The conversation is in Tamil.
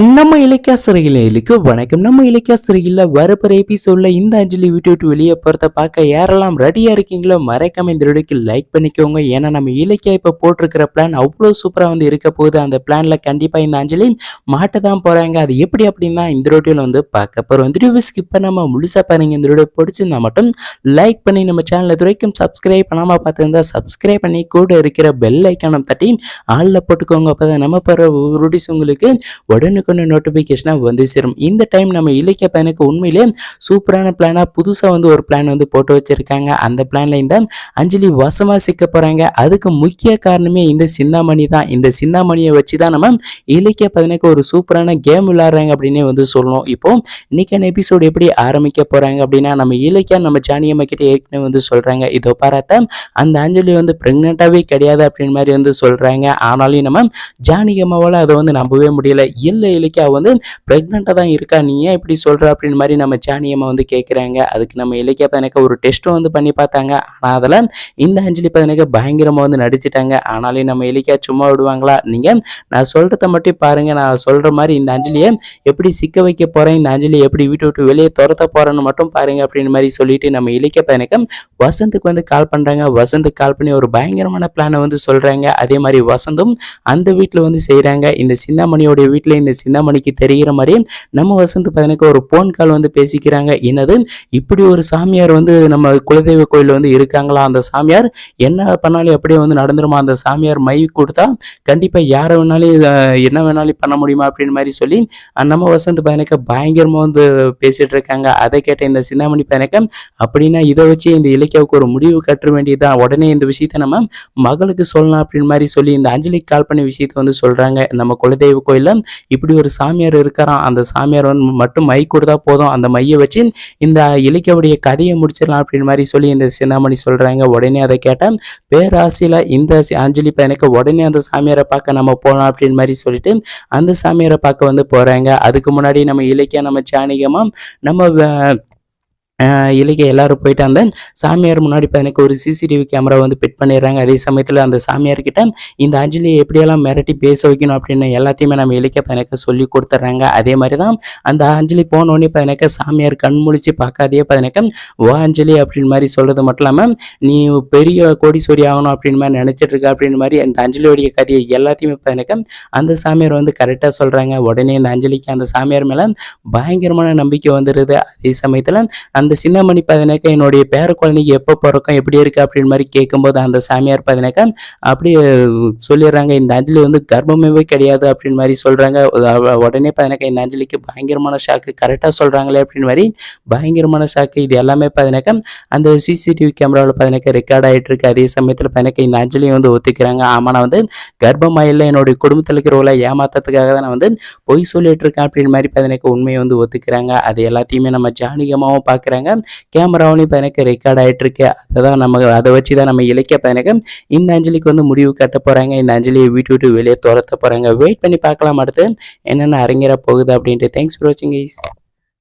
நம்ம இலக்கிய சிறையிலுக்கு வணக்கம். நம்ம இலக்கிய சிறையில் வரப்போற எபிசோட்ல இந்த அஞ்சலி விட்டு விட்டு வெளியே போகிறத பார்க்க யாரெல்லாம் ரெடியாக இருக்கீங்களோ மறைக்காம இந்த வீடியோக்கு லைக் பண்ணிக்கோங்க. ஏன்னா நம்ம இலக்கியா இப்போ போட்டிருக்கிற பிளான் அவ்வளோ சூப்பராக வந்து இருக்க போகுது. அந்த பிளானில் கண்டிப்பாக இந்த அஞ்சலி மாட்ட தான் போகிறாங்க அது எப்படி அப்படின்னா இந்த ரோட்டியில் வந்து பார்க்க போகிறோம் இந்த வீடியோ ஸ்கிப் பண்ணாமல் முழுசா பாருங்க. இந்த வீடியோ பிடிச்சிருந்தா மட்டும் லைக் பண்ணி நம்ம சேனலை துறைக்கும் சப்ஸ்கிரைப் பண்ணாமல் பார்த்துருந்தா சப்ஸ்கிரைப் பண்ணி கூட இருக்கிற பெல் ஐக்கானம் தட்டி ஆளில் போட்டுக்கோங்க. அப்பதான் நம்ம போகிற ரூடிஸ் உங்களுக்கு உடனுக்குன்னு நோட்டிஃபிகேஷனாக வந்து சேரும். இந்த டைம் நம்ம இலக்கிய பையனுக்கு உண்மையிலே சூப்பரான பிளானாக புதுசாக வந்து ஒரு பிளான் வந்து போட்டு வச்சுருக்காங்க. அந்த பிளான்ல இந்த அஞ்சலி வசமாக சிக்க போகிறாங்க அதுக்கு முக்கிய காரணமே இந்த சின்னாமணி தான். இந்த சின்னாமணியை வச்சு தான் நம்ம இலக்கிய பதினக்கு ஒரு சூப்பரான கேம் விளாட்றாங்க அப்படின்னே வந்து சொல்லணும். இப்போ இன்னைக்கான எபிசோடு எப்படி ஆரம்பிக்க போகிறாங்க அப்படின்னா நம்ம இலக்கியா நம்ம ஜானியம்மா கிட்ட ஏற்கனவே வந்து சொல்கிறாங்க இதோ பாராத்த அந்த அஞ்சலி வந்து ப்ரெக்னெண்ட்டாகவே கிடையாது அப்படின்னு மாதிரி வந்து சொல்கிறாங்க ஆனாலும் நம்ம ஜானிகம்மாவால் அதை வந்து நம்பவே முடியல. இல்லை இலக்கியா வந்து ப்ரெக்னெண்ட்டாக தான் இருக்கா நீ? ஏன் இப்படி சொல்கிற அப்படின்னு மாதிரி நம்ம ஜானியம்மா வந்து கேட்குறாங்க அதுக்கு நம்ம இலக்கியா பதினக்க ஒரு டெஸ்ட்டும் வந்து பண்ணி பார்த்தாங்க. ஆனால் அதில் இந்த அஞ்சலி பதினக்க பயங்கரமாக வந்து நடிச்சிட்டாங்க. ஆனாலும் நம்ம இலக்கியா சும்மா விடுவாங்களா? நீங்கள் நான் சொல்கிறத மட்டும் பாருங்கள் நான் சொல்கிற மாதிரி இந்த அஞ்சலியை எப்படி சிக்க வைக்க போகிறேன் இந்த அஞ்சலியை எப்படி வீட்டு விட்டு வெளியே துரத்த போகிறேன்னு மட்டும் பாருங்க அப்படின்னு மாதிரி சொல்லிட்டு நம்ம இலக்கிய பதனக்க வசந்துக்கு வந்து கால் பண்ணுறாங்க வசந்துக்கு கால் பண்ணி ஒரு பயங்கரமான பிளானை வந்து சொல்கிறாங்க அதே மாதிரி வசந்தும் அந்த வீட்டில் வந்து செய்கிறாங்க இந்த சின்னமணியோடைய வீட்டில் இந்த சின்னமணிக்கு தெரிகிற மாதிரி நம்ம வசந்த் பதினக்கு ஒரு போன் கால் வந்து பேசிக்கிறாங்க. என்னது? இப்படி ஒரு சாமியார் வந்து நம்ம குலதெய்வ கோயிலில் வந்து இருக்காங்களா? அந்த சாமியார் என்ன பண்ணாலும் எப்படியே வந்து நடந்துருமா? அந்த சாமியார் மை கொடுத்தா கண்டிப்பாக யாரை வேணாலும் என்ன வேணாலும் பண்ண முடியுமா? அப்படின்னு மாதிரி சொல்லி நம்ம வசந்த் பதினக்க பயங்கரமாக வந்து பேசிட்டு இருக்காங்க. அதை கேட்ட இந்த சின்னமணி பதினக்க அப்படின்னா இதை வச்சு இந்த இலக்கியாவுக்கு ஒரு முடிவு கட்ட வேண்டியதுதான். உடனே இந்த விஷயத்தை நம்ம மகளுக்கு சொல்லலாம் அப்படின்னு மாதிரி சொல்லி இந்த அஞ்சலிக்கு கால் பண்ணி விஷயத்தை வந்து சொல்றாங்க. நம்ம குலதெய்வ கோயில்ல இப்படி இப்படி ஒரு சாமியார் இருக்காராம். அந்த சாமியார் வந்து மட்டும் மை கொடுத்தா போதும். அந்த மையை வச்சு இந்த இலக்கியவுடைய கதையை முடிச்சிடலாம் அப்படின்னு மாதிரி சொல்லி இந்த சின்னாமணி சொல்கிறாங்க உடனே அதை கேட்டேன். பேராசியில் இந்த அஞ்சலி பையனுக்கு உடனே அந்த சாமியாரை பார்க்க நம்ம போகலாம் அப்படின்னு மாதிரி சொல்லிட்டு அந்த சாமியாரை பார்க்க வந்து போகிறாங்க அதுக்கு முன்னாடி நம்ம இலக்கியம் நம்ம சாணிகமாக நம்ம இலக்கிய எல்லாரும் போயிட்டு அந்த சாமியார் முன்னாடி இப்போ எனக்கு ஒரு சிசிடிவி கேமரா வந்து ஃபிட் பண்ணிடுறாங்க. அதே சமயத்தில் அந்த சாமியார்கிட்ட இந்த அஞ்சலியை எப்படியெல்லாம் மிரட்டி பேச வைக்கணும் அப்படின்னு எல்லாத்தையுமே நம்ம இலக்கிய எனக்கு சொல்லி கொடுத்துட்றாங்க. அதே மாதிரி தான் அந்த அஞ்சலி போனோடனே இப்போ எனக்கு சாமியார் கண் முழிச்சு பார்க்காதே இப்போ எனக்கு வா அஞ்சலி அப்படின்னு மாதிரி சொல்கிறது மட்டும் இல்லாமல் நீ பெரிய கோடிஸ்வரி ஆகணும் அப்படின்னு மாதிரி நினச்சிட்டு இருக்க அப்படின்னு மாதிரி அந்த அஞ்சலியோடைய கதையை எல்லாத்தையுமே இப்போ எனக்கு அந்த சாமியார் வந்து கரெக்டாக சொல்கிறாங்க உடனே இந்த அஞ்சலிக்கு அந்த சாமியார் மேலே பயங்கரமான நம்பிக்கை வந்துடுது அதே சமயத்தில் அந்த சின்னமணி பதினக்க என்னுடைய பேர குழந்தைக்கு எப்போ பிறக்கும் எப்படி இருக்கு அப்படின்னு மாதிரி கேட்கும்போது அந்த சாமியார் பதினக்க அப்படியே சொல்லிடுறாங்க. இந்த அஞ்சலி வந்து கர்ப்பமே கிடையாது அப்படின்னு மாதிரி சொல்றாங்க. உடனே பதினக்க இந்த அஞ்சலிக்கு பயங்கரமான ஷாக்கு கரெக்டாக சொல்றாங்களே அப்படின்னு மாதிரி பயங்கரமான ஷாக்கு இது எல்லாமே பதினக்க. அந்த சிசிடிவி கேமராவில் பதினக்க ரெக்கார்ட் ஆகிட்டு இருக்கு. அதே சமயத்தில் பதினக்க இந்த அஞ்சலியை வந்து ஒத்துக்கிறாங்க. ஆமா நான் வந்து கர்ப்பமாயில் என்னுடைய குடும்பத்தில் இருக்கிறவங்கள ஏமாத்தத்துக்காக தான் நான் வந்து பொய் சொல்லிட்டு இருக்கேன் அப்படின்னு மாதிரி பதினக்க உண்மையை வந்து ஒத்துக்கிறாங்க. அது எல்லாத்தையுமே நம்ம ஜானிகமாகவும் பார்க்குறாங்க கேமராவிலையும் பயணக்கு ரெக்கார்ட் ஆயிட்டு இருக்கு அதுதான் நம்ம அதை வச்சு தான் நம்ம இலக்கிய பதினக்கு இந்த அஞ்சலிக்கு வந்து முடிவு கட்ட போறாங்க. இந்த அஞ்சலியை வீட்டு விட்டு வெளியே துரத்த போறாங்க. வெயிட் பண்ணி பார்க்கலாம் அடுத்து என்னென்ன அரங்கிற போகுது அப்படின்ட்டு. தேங்க்ஸ் ஃபார் வாட்சிங் கைஸ்